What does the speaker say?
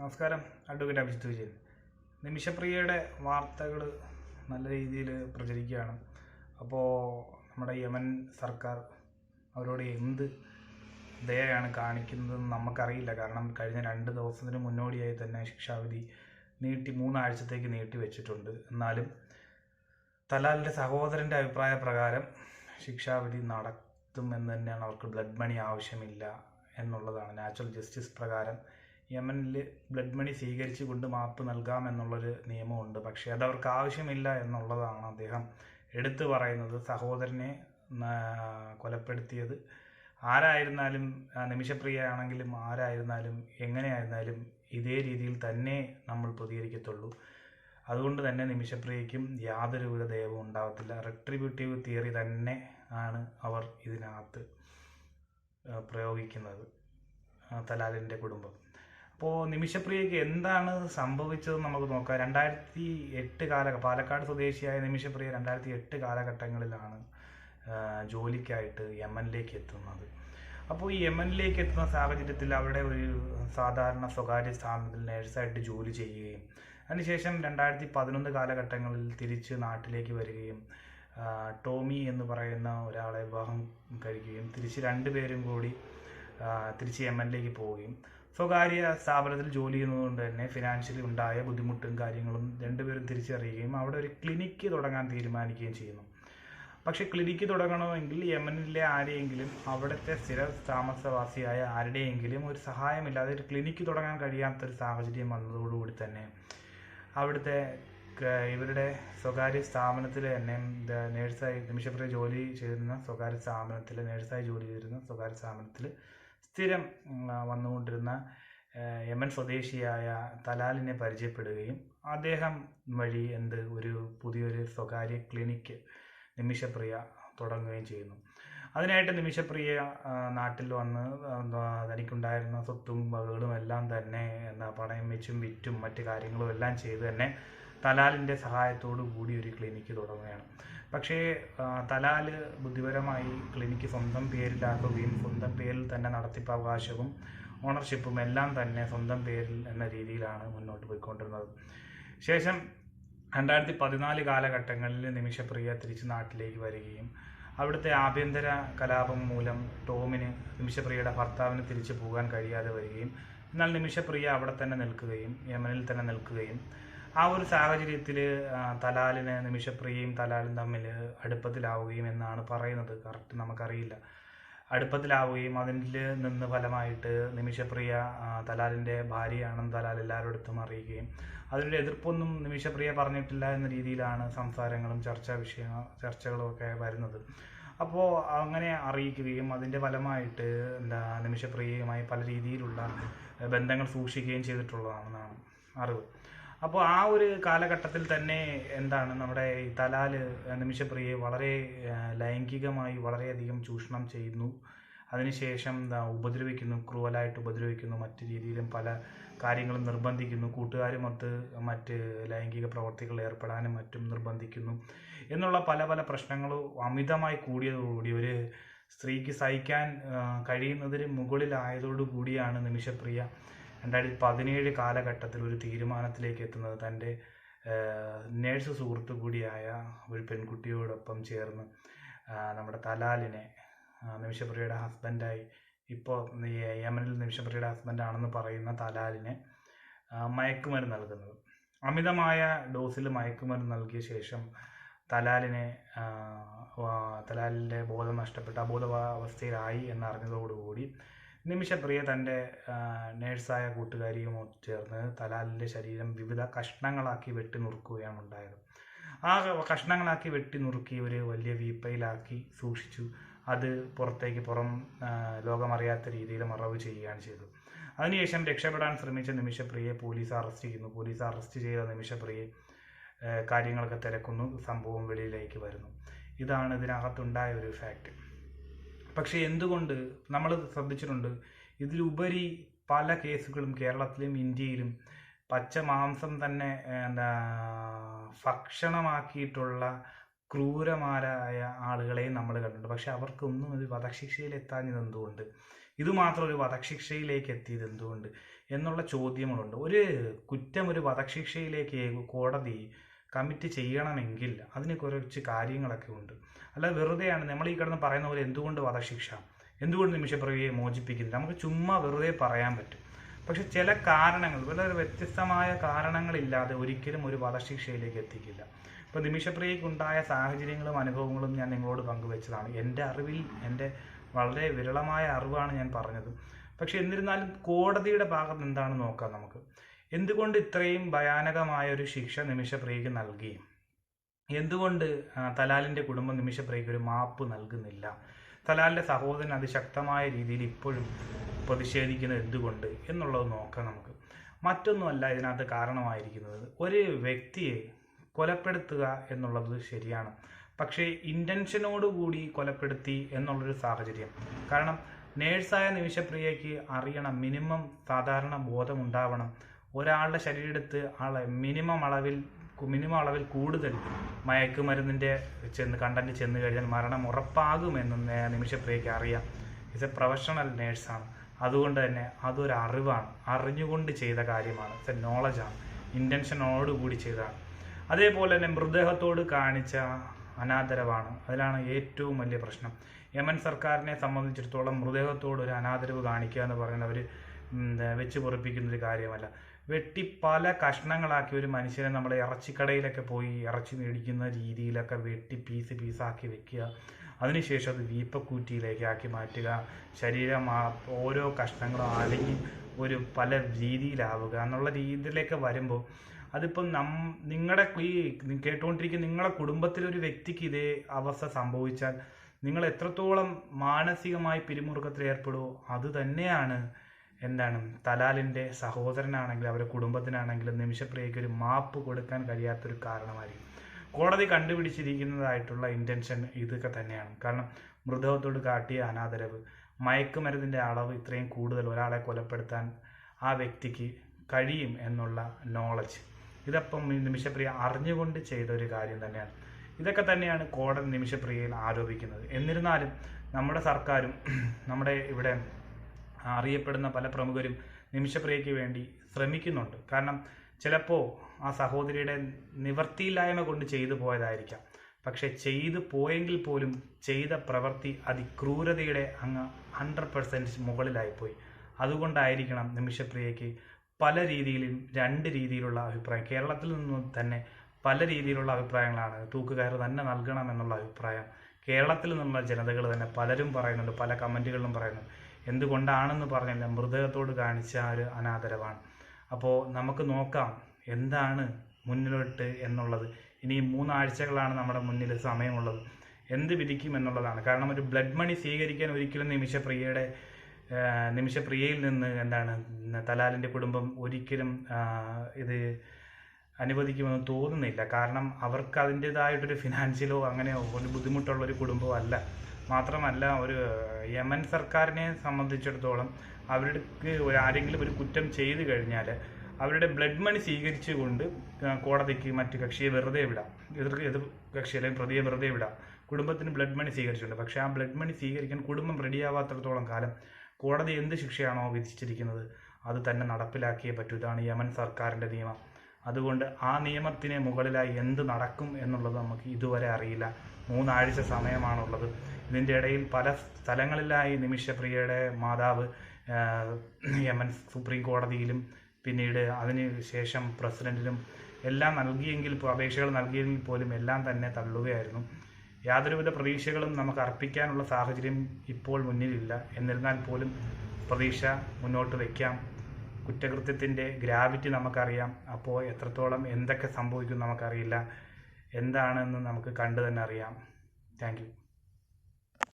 നമസ്കാരം. അഡ്വക്കേറ്റ് അഭിജിത്ത് വിജയൻ. നിമിഷപ്രിയയുടെ വാർത്തകൾ നല്ല രീതിയിൽ പ്രചരിക്കുകയാണ്. അപ്പോൾ നമ്മുടെ യമൻ സർക്കാർ അവരോട് എന്ത് ദയാണ് കാണിക്കുന്നതെന്ന് നമുക്കറിയില്ല. കാരണം കഴിഞ്ഞ രണ്ട് ദിവസത്തിന് മുന്നോടിയായി തന്നെ ശിക്ഷാവിധി നീട്ടി മൂന്നാഴ്ചത്തേക്ക് നീട്ടി വെച്ചിട്ടുണ്ട്. എന്നാലും തലാലിന്റെ സഹോദരന്റെ അഭിപ്രായ പ്രകാരം ശിക്ഷാവിധി നടത്തുമെന്ന് തന്നെയാണ് അവർക്ക് ബ്ലഡ് മണി ആവശ്യമില്ല എന്നുള്ളതാണ്. നാച്ചുറൽ ജസ്റ്റിസ് പ്രകാരം യമനിൽ ബ്ലഡ് മണി സ്വീകരിച്ചു കൊണ്ട് മാപ്പ് നൽകാമെന്നുള്ളൊരു നിയമമുണ്ട്. പക്ഷേ അത് അവർക്ക് ആവശ്യമില്ല എന്നുള്ളതാണ് അദ്ദേഹം എടുത്തു പറയുന്നത്. സഹോദരനെ കൊലപ്പെടുത്തിയത് ആരായിരുന്നാലും നിമിഷപ്രിയ ആണെങ്കിലും ആരായിരുന്നാലും എങ്ങനെയായിരുന്നാലും ഇതേ രീതിയിൽ തന്നെ നമ്മൾ പ്രതികരിക്കത്തുള്ളൂ. അതുകൊണ്ട് തന്നെ നിമിഷപ്രിയയ്ക്കും യാതൊരുവിധ ദയവും ഉണ്ടാകത്തില്ല റെട്രിബ്യൂട്ടീവ് തിയറി തന്നെ ആണ് അവർ ഇതിനകത്ത് പ്രയോഗിക്കുന്നത്. തലാലിന്റെ കുടുംബം. അപ്പോൾ നിമിഷപ്രിയയ്ക്ക് എന്താണ് സംഭവിച്ചത് നമുക്ക് നോക്കാം. രണ്ടായിരത്തി എട്ട് കാല പാലക്കാട് സ്വദേശിയായ നിമിഷപ്രിയ രണ്ടായിരത്തി എട്ട് കാലഘട്ടങ്ങളിലാണ് ജോലിക്കായിട്ട് യമനിലേക്ക് എത്തുന്നത്. അപ്പോൾ ഈ യമനിലേക്ക് എത്തുന്ന സാഹചര്യത്തിൽ അവിടെ ഒരു സാധാരണ സ്വകാര്യ സ്ഥാപനത്തിൽ നേഴ്സായിട്ട് ജോലി ചെയ്യുകയും അതിനുശേഷം രണ്ടായിരത്തി പതിനൊന്ന് കാലഘട്ടങ്ങളിൽ തിരിച്ച് നാട്ടിലേക്ക് വരികയും ടോമി എന്ന് പറയുന്ന ഒരാളെ വിവാഹം കഴിക്കുകയും തിരിച്ച് രണ്ടുപേരും കൂടി തിരിച്ച് യമനിലേക്ക് പോവുകയും. സ്വകാര്യ സ്ഥാപനത്തിൽ ജോലി ചെയ്യുന്നതുകൊണ്ട് തന്നെ ഫിനാൻഷ്യലി ഉണ്ടായ ബുദ്ധിമുട്ടും കാര്യങ്ങളും രണ്ടുപേരും തിരിച്ചറിയുകയും അവിടെ ഒരു ക്ലിനിക്ക് തുടങ്ങാൻ തീരുമാനിക്കുകയും ചെയ്യുന്നു. പക്ഷെ ക്ലിനിക്ക് തുടങ്ങണമെങ്കിൽ യമനിലെ ആരെയെങ്കിലും അവിടുത്തെ സ്ഥിര താമസവാസിയായ ആരുടെയെങ്കിലും ഒരു സഹായമില്ലാതെ ഒരു ക്ലിനിക്ക് തുടങ്ങാൻ കഴിയാത്ത ഒരു സാഹചര്യം വന്നതോടുകൂടി തന്നെ അവിടുത്തെ ഇവരുടെ സ്വകാര്യ സ്ഥാപനത്തിൽ തന്നെ നേഴ്സായി നിമിഷപ്രിയ ജോലി ചെയ്തിരുന്ന സ്വകാര്യ സ്ഥാപനത്തിൽ നേഴ്സായി ജോലി ചെയ്തിരുന്ന സ്വകാര്യ സ്ഥാപനത്തിൽ സ്ഥിരം വന്നുകൊണ്ടിരുന്ന യമൻ സ്വദേശിയായ തലാലിനെ പരിചയപ്പെടുകയും അദ്ദേഹം വഴി എന്ത് ഒരു പുതിയൊരു സ്വകാര്യ ക്ലിനിക്ക് നിമിഷപ്രിയ തുടങ്ങുകയും ചെയ്യുന്നു. അതിനായിട്ട് നിമിഷപ്രിയ നാട്ടിൽ വന്ന് തനിക്കുണ്ടായിരുന്ന സ്വത്തും വകകളും എല്ലാം തന്നെ എന്താ പണയം വെച്ചും വിറ്റും മറ്റു കാര്യങ്ങളും എല്ലാം ചെയ്ത് തന്നെ തലാലിന്റെ സഹായത്തോടു കൂടി ഒരു ക്ലിനിക്ക് തുടങ്ങുകയാണ്. പക്ഷേ തലാൽ ബുദ്ധിപരമായി ക്ലിനിക്ക് സ്വന്തം പേരിലാക്കുകയും സ്വന്തം പേരിൽ തന്നെ നടത്തിപ്പവകാശവും ഓണർഷിപ്പും എല്ലാം തന്നെ സ്വന്തം പേരിൽ എന്ന രീതിയിലാണ് മുന്നോട്ട് പോയിക്കൊണ്ടിരുന്നത്. ശേഷം രണ്ടായിരത്തി പതിനാല് കാലഘട്ടങ്ങളിൽ നിമിഷപ്രിയ തിരിച്ച് നാട്ടിലേക്ക് വരികയും അവിടുത്തെ ആഭ്യന്തര കലാപം മൂലം ടോമിന് നിമിഷപ്രിയയുടെ ഭർത്താവിന് തിരിച്ചു പോകാൻ കഴിയാതെ വരികയും എന്നാൽ നിമിഷപ്രിയ അവിടെ തന്നെ നിൽക്കുകയും യമനിൽ തന്നെ നിൽക്കുകയും ആ ഒരു സാഹചര്യത്തിൽ തലാലിന് നിമിഷപ്രിയയും തലാലും തമ്മിൽ അടുപ്പത്തിലാവുകയും എന്നാണ് പറയുന്നത്. കറക്റ്റ് നമുക്കറിയില്ല. അടുപ്പത്തിലാവുകയും അതിൽ നിന്ന് ഫലമായിട്ട് നിമിഷപ്രിയ തലാലിന്റെ ഭാര്യയാണെന്ന് തലാൽ എല്ലാവരുടെ അറിയുകയും അതിന്റെ എതിർപ്പൊന്നും നിമിഷപ്രിയ പറഞ്ഞിട്ടില്ല എന്ന രീതിയിലാണ് സംസാരങ്ങളും ചർച്ചാ വിഷയ ചർച്ചകളും ഒക്കെ വരുന്നത്. അപ്പോൾ അങ്ങനെ അറിയിക്കുകയും അതിന്റെ ഫലമായിട്ട് എന്താ നിമിഷപ്രിയയുമായി പല രീതിയിലുള്ള ബന്ധങ്ങൾ സൂക്ഷിക്കുകയും ചെയ്തിട്ടുള്ളതാണെന്നാണ് അറിവ്. അപ്പോൾ ആ ഒരു കാലഘട്ടത്തിൽ തന്നെ എന്താണ് നമ്മുടെ ഈ തലാൽ നിമിഷപ്രിയയെ വളരെ ലൈംഗികമായി വളരെയധികം ചൂഷണം ചെയ്യുന്നു. അതിനുശേഷം എന്താ ഉപദ്രവിക്കുന്നു ക്രൂവലായിട്ട് ഉപദ്രവിക്കുന്നു മറ്റു രീതിയിലും പല കാര്യങ്ങളും നിർബന്ധിക്കുന്നു. കൂട്ടുകാരുമൊത്ത് മറ്റ് ലൈംഗിക പ്രവർത്തികൾ ഏർപ്പെടാനും മറ്റും നിർബന്ധിക്കുന്നു. എന്നുള്ള പല പല പ്രശ്നങ്ങളും അമിതമായി കൂടിയതോടുകൂടി ഒരു സ്ത്രീക്ക് സഹിക്കാൻ കഴിയുന്നതിന് മുകളിലായതോടു കൂടിയാണ് നിമിഷപ്രിയ രണ്ടായിരത്തി പതിനേഴ് കാലഘട്ടത്തിൽ ഒരു തീരുമാനത്തിലേക്ക് എത്തുന്നത് തന്റെ നേഴ്സ് സുഹൃത്തു കൂടിയായ ഒരു പെൺകുട്ടിയോടൊപ്പം ചേർന്ന് നമ്മുടെ തലാലിനെ നിമിഷപ്രിയയുടെ ഹസ്ബൻഡായി ഇപ്പോൾ യമനിൽ നിമിഷപ്രിയയുടെ ഹസ്ബൻഡാണെന്ന് പറയുന്ന തലാലിനെ മയക്കുമരുന്ന് നൽകുന്നത്. അമിതമായ ഡോസിൽ മയക്കുമരുന്ന് നൽകിയ ശേഷം തലാലിനെ തലാലിന്റെ ബോധം നഷ്ടപ്പെട്ട് അബോധാവസ്ഥയിലായി എന്നറിഞ്ഞതോടുകൂടി നിമിഷപ്രിയ തന്റെ നേഴ്സായ കൂട്ടുകാരിയുമൊത്ത് ചേർന്ന് തലാലിന്റെ ശരീരം വിവിധ കഷ്ണങ്ങളാക്കി വെട്ടി നുറുക്കുകയാണ് ഉണ്ടായത്. ആ കഷ്ണങ്ങളാക്കി വെട്ടി നുറുക്കി ഒരു വലിയ വീപ്പയിലാക്കി സൂക്ഷിച്ചു. അത് പുറത്തേക്ക് പുറം ലോകമറിയാത്ത രീതിയിൽ മറവ് ചെയ്യുകയാണ് ചെയ്തത്. അതിനുശേഷം രക്ഷപ്പെടാൻ ശ്രമിച്ച നിമിഷപ്രിയെ പോലീസ് അറസ്റ്റ് ചെയ്യുന്നു. പോലീസ് അറസ്റ്റ് ചെയ്ത നിമിഷപ്രിയെ കാര്യങ്ങളൊക്കെ തിരക്കുന്നു. സംഭവം വെളിയിലേക്ക് വരുന്നു. ഇതാണ് ഇതിനകത്തുണ്ടായ ഒരു ഫാക്റ്റ്. പക്ഷേ എന്തുകൊണ്ട് നമ്മൾ ശ്രദ്ധിച്ചിട്ടുണ്ട്? ഇതിലുപരി പല കേസുകളും കേരളത്തിലും ഇന്ത്യയിലും പച്ച മാംസം തന്നെ എന്താ ഭക്ഷണമാക്കിയിട്ടുള്ള ക്രൂരമാരായ ആളുകളെയും നമ്മൾ കണ്ടിട്ടുണ്ട്. പക്ഷെ അവർക്കൊന്നും ഒരു വധശിക്ഷയിൽ എത്താഞ്ഞത് എന്തുകൊണ്ട്? ഇത് മാത്രം ഒരു വധശിക്ഷയിലേക്ക് എത്തിയത് എന്തുകൊണ്ട്? എന്നുള്ള ചോദ്യങ്ങളുണ്ട്. ഒരു കുറ്റം ഒരു വധശിക്ഷയിലേക്ക് കോടതി കമ്മിറ്റ് ചെയ്യണമെങ്കിൽ അതിന് കുറച്ച് കാര്യങ്ങളൊക്കെ ഉണ്ട്. അല്ല വെറുതെയാണ് നമ്മൾ ഈ കിടന്ന് പറയുന്ന പോലെ എന്തുകൊണ്ട് വധശിക്ഷ? എന്തുകൊണ്ട് നിമിഷപ്രവിയെ മോചിപ്പിക്കുന്നില്ല? നമുക്ക് ചുമ്മാ വെറുതെ പറയാൻ പറ്റും. പക്ഷെ ചില കാരണങ്ങൾ വളരെ വ്യത്യസ്തമായ കാരണങ്ങളില്ലാതെ ഒരിക്കലും ഒരു വധശിക്ഷയിലേക്ക് എത്തിക്കില്ല. ഇപ്പോൾ നിമിഷപ്രിയക്കുണ്ടായ സാഹചര്യങ്ങളും അനുഭവങ്ങളും ഞാൻ നിങ്ങളോട് പങ്കുവെച്ചതാണ്. എന്റെ അറിവിൽ എന്റെ വളരെ വിരളമായ അറിവാണ് ഞാൻ പറഞ്ഞത്. പക്ഷെ എന്നിരുന്നാലും കോടതിയുടെ ഭാഗത്ത് എന്താണ് നോക്കാം നമുക്ക്. എന്തുകൊണ്ട് ഇത്രയും ഭയാനകമായ ഒരു ശിക്ഷ നിമിഷപ്രിയയ്ക്ക് നൽകി? എന്തുകൊണ്ട് തലാലിന്റെ കുടുംബം നിമിഷപ്രിയയ്ക്ക് ഒരു മാപ്പ് നൽകുന്നില്ല? തലാലിന്റെ സഹോദരൻ അതിശക്തമായ രീതിയിൽ ഇപ്പോഴും പ്രതിഷേധിക്കുന്നത് എന്തുകൊണ്ട് എന്നുള്ളത് നോക്കാം നമുക്ക്. മറ്റൊന്നുമല്ല ഇതിനകത്ത് കാരണമായിരിക്കുന്നത്. ഒരു വ്യക്തിയെ കൊലപ്പെടുത്തുക എന്നുള്ളത് ശരിയാണ്. പക്ഷേ ഇന്റൻഷനോടുകൂടി കൊലപ്പെടുത്തി എന്നുള്ളൊരു സാഹചര്യം. കാരണം നേഴ്സായ നിമിഷപ്രിയയ്ക്ക് അറിയണം മിനിമം സാധാരണ ബോധമുണ്ടാവണം. ഒരാളുടെ ശരീരത്ത് ആളെ മിനിമം അളവിൽ മിനിമം അളവിൽ കൂടുതൽ മയക്കുമരുന്നിന്റെ ചെന്ന് കണ്ടന്റ് ചെന്ന് കഴിഞ്ഞാൽ മരണം ഉറപ്പാകുമെന്ന് നിമിഷപ്രിയയ്ക്ക് അറിയാം. ഇസ് എ പ്രൊഫഷണൽ നേഴ്സാണ് അതുകൊണ്ട് തന്നെ അതൊരു അറിവാണ്. അറിഞ്ഞുകൊണ്ട് ചെയ്ത കാര്യമാണ്. ഇറ്റ്സ് എ നോളജാണ് ഇന്റൻഷനോടുകൂടി ചെയ്തതാണ്. അതേപോലെ തന്നെ മൃതദേഹത്തോട് കാണിച്ച അനാദരവാണ്. അതിലാണ് ഏറ്റവും വലിയ പ്രശ്നം. യമൻ സർക്കാരിനെ സംബന്ധിച്ചിടത്തോളം മൃതദേഹത്തോട് ഒരു അനാദരവ് കാണിക്കുക എന്ന് പറയുന്നത് വെച്ച് പൊറിപ്പിക്കുന്ന ഒരു കാര്യമല്ല. വെട്ടി പല കഷ്ണങ്ങളാക്കി ഒരു മനുഷ്യനെ നമ്മൾ ഇറച്ചിക്കടയിലൊക്കെ പോയി ഇറച്ചി മേടിക്കുന്ന രീതിയിലൊക്കെ വെട്ടി പീസ് പീസാക്കി വെക്കുക. അതിനുശേഷം അത് വീപ്പക്കൂറ്റിയിലേക്ക് ആക്കി മാറ്റുക. ശരീരം ഓരോ കഷ്ണങ്ങളും അലഞ്ഞ് ഒരു പല രീതിയിലാവുക എന്നുള്ള രീതിയിലേക്ക് വരുമ്പോൾ അതിപ്പം നം നിങ്ങളുടെ ഈ കേട്ടുകൊണ്ടിരിക്കുന്ന നിങ്ങളുടെ കുടുംബത്തിലൊരു വ്യക്തിക്ക് ഇതേ അവസ്ഥ സംഭവിച്ചാൽ നിങ്ങൾ എത്രത്തോളം മാനസികമായി പിരിമുറുക്കത്തിൽ ഏർപ്പെടുമോ അത് തന്നെയാണ് എന്താണ് തലാലിന്റെ സഹോദരനാണെങ്കിലും അവരുടെ കുടുംബത്തിനാണെങ്കിലും നിമിഷപ്രിയയ്ക്ക് ഒരു മാപ്പ് കൊടുക്കാൻ കഴിയാത്തൊരു കാരണമായിരിക്കും. കോടതി കണ്ടുപിടിച്ചിരിക്കുന്നതായിട്ടുള്ള ഇന്റൻഷൻ ഇതൊക്കെ തന്നെയാണ്. കാരണം മൃതദേഹത്തോട് കാട്ടിയ അനാദരവ് മയക്കുമരുന്നിന്റെ അളവ് ഇത്രയും കൂടുതൽ ഒരാളെ കൊലപ്പെടുത്താൻ ആ വ്യക്തിക്ക് കഴിയും എന്നുള്ള നോളജ് ഇതപ്പം നിമിഷപ്രിയ അറിഞ്ഞുകൊണ്ട് ചെയ്ത ഒരു കാര്യം തന്നെയാണ്. ഇതൊക്കെ തന്നെയാണ് കോടതി നിമിഷപ്രിയയിൽ ആരോപിക്കുന്നത്. എന്നിരുന്നാലും നമ്മുടെ സർക്കാരും നമ്മുടെ ഇവിടെ അറിയപ്പെടുന്ന പല പ്രമുഖരും നിമിഷപ്രിയയ്ക്ക് വേണ്ടി ശ്രമിക്കുന്നുണ്ട്. കാരണം ചിലപ്പോൾ ആ സഹോദരിയുടെ നിവർത്തിയില്ലായ്മ കൊണ്ട് ചെയ്തു പോയതായിരിക്കാം. പക്ഷെ ചെയ്തു പോയെങ്കിൽ പോലും ചെയ്ത പ്രവൃത്തി അതിക്രൂരതയുടെ അങ്ങ് ഹൺഡ്രഡ് പെർസെന്റ് മുകളിലായിപ്പോയി. അതുകൊണ്ടായിരിക്കണം നിമിഷപ്രിയയ്ക്ക് പല രീതിയിലും രണ്ട് രീതിയിലുള്ള അഭിപ്രായം. കേരളത്തിൽ നിന്ന് തന്നെ പല രീതിയിലുള്ള അഭിപ്രായങ്ങളാണ് തൂക്കുകയർ തന്നെ നൽകണം എന്നുള്ള അഭിപ്രായം. കേരളത്തിൽ നിന്നുള്ള ജനതകൾ തന്നെ പലരും പറയുന്നുണ്ട് പല കമന്റുകളിലും പറയുന്നുണ്ട്. എന്തുകൊണ്ടാണെന്ന് പറഞ്ഞില്ല. മൃതദേഹത്തോട് കാണിച്ച ആ ഒരു അനാദരവാണ്. അപ്പോൾ നമുക്ക് നോക്കാം എന്താണ് മുന്നിലോട്ട് എന്നുള്ളത്. ഇനി മൂന്നാഴ്ചകളാണ് നമ്മുടെ മുന്നിൽ സമയമുള്ളത്. എന്ത് വിധിക്കും എന്നുള്ളതാണ്. കാരണം ഒരു ബ്ലഡ് മണി സ്വീകരിക്കാൻ ഒരിക്കലും നിമിഷപ്രിയയുടെ നിമിഷപ്രിയയിൽ നിന്ന് എന്താണ് തലാലിന്റെ കുടുംബം ഒരിക്കലും ഇത് അനുവദിക്കുമെന്ന് തോന്നുന്നില്ല. കാരണം അവർക്ക് അതിന്റെതായിട്ടൊരു ഫിനാൻഷ്യലോ അങ്ങനെയോ ഒരു ബുദ്ധിമുട്ടുള്ള ഒരു കുടുംബമോ അല്ല മാത്രമല്ല ഒരു യമൻ സർക്കാരിനെ സംബന്ധിച്ചിടത്തോളം അവർക്ക് ആരെങ്കിലും ഒരു കുറ്റം ചെയ്തു കഴിഞ്ഞാൽ അവരുടെ ബ്ലഡ് മണി സ്വീകരിച്ചുകൊണ്ട് കൊണ്ട് കോടതിക്ക് മറ്റു കക്ഷിയെ വെറുതെ വിടാം. എതിർ എതിർ കക്ഷി അല്ലെങ്കിൽ പ്രതിയെ വെറുതെ വിടാം. കുടുംബത്തിന് ബ്ലഡ് മണി സ്വീകരിച്ചിട്ടുണ്ട് പക്ഷേ ആ ബ്ലഡ് മണി സ്വീകരിക്കാൻ കുടുംബം റെഡിയാവാത്തിടത്തോളം കാലം കോടതി എന്ത് ശിക്ഷയാണോ വിധിച്ചിരിക്കുന്നത് അത് തന്നെ നടപ്പിലാക്കിയേ പറ്റൂ. ഇതാണ് യമൻ സർക്കാരിന്റെ നിയമം. അതുകൊണ്ട് ആ നിയമത്തിന് മുകളിലായി എന്ത് നടക്കും എന്നുള്ളത് നമുക്ക് ഇതുവരെ അറിയില്ല. മൂന്നാഴ്ച സമയമാണുള്ളത്. ഇതിന്റെ ഇടയിൽ പല സ്ഥലങ്ങളിലായി നിമിഷപ്രിയയുടെ മാതാവ് യമൻ സുപ്രീം കോടതിയിലും പിന്നീട് അതിന് ശേഷം പ്രസിഡന്റിനും എല്ലാം നൽകിയെങ്കിൽ അപേക്ഷകൾ നൽകിയെങ്കിൽ പോലും എല്ലാം തന്നെ തള്ളുകയായിരുന്നു. യാതൊരുവിധ പ്രതീക്ഷകളും നമുക്ക് അർപ്പിക്കാനുള്ള സാഹചര്യം ഇപ്പോൾ മുന്നിലില്ല. എന്നിരുന്നാൽ പോലും പ്രതീക്ഷ മുന്നോട്ട് വയ്ക്കാം കുറ്റകൃത്യത്തിന്റെ ഗ്രാവിറ്റി നമുക്കറിയാം. അപ്പോൾ എത്രത്തോളം എന്തൊക്കെ സംഭവിക്കും നമുക്കറിയില്ല. എന്താണെന്ന് നമുക്ക് കണ്ടു തന്നെ അറിയാം താങ്ക്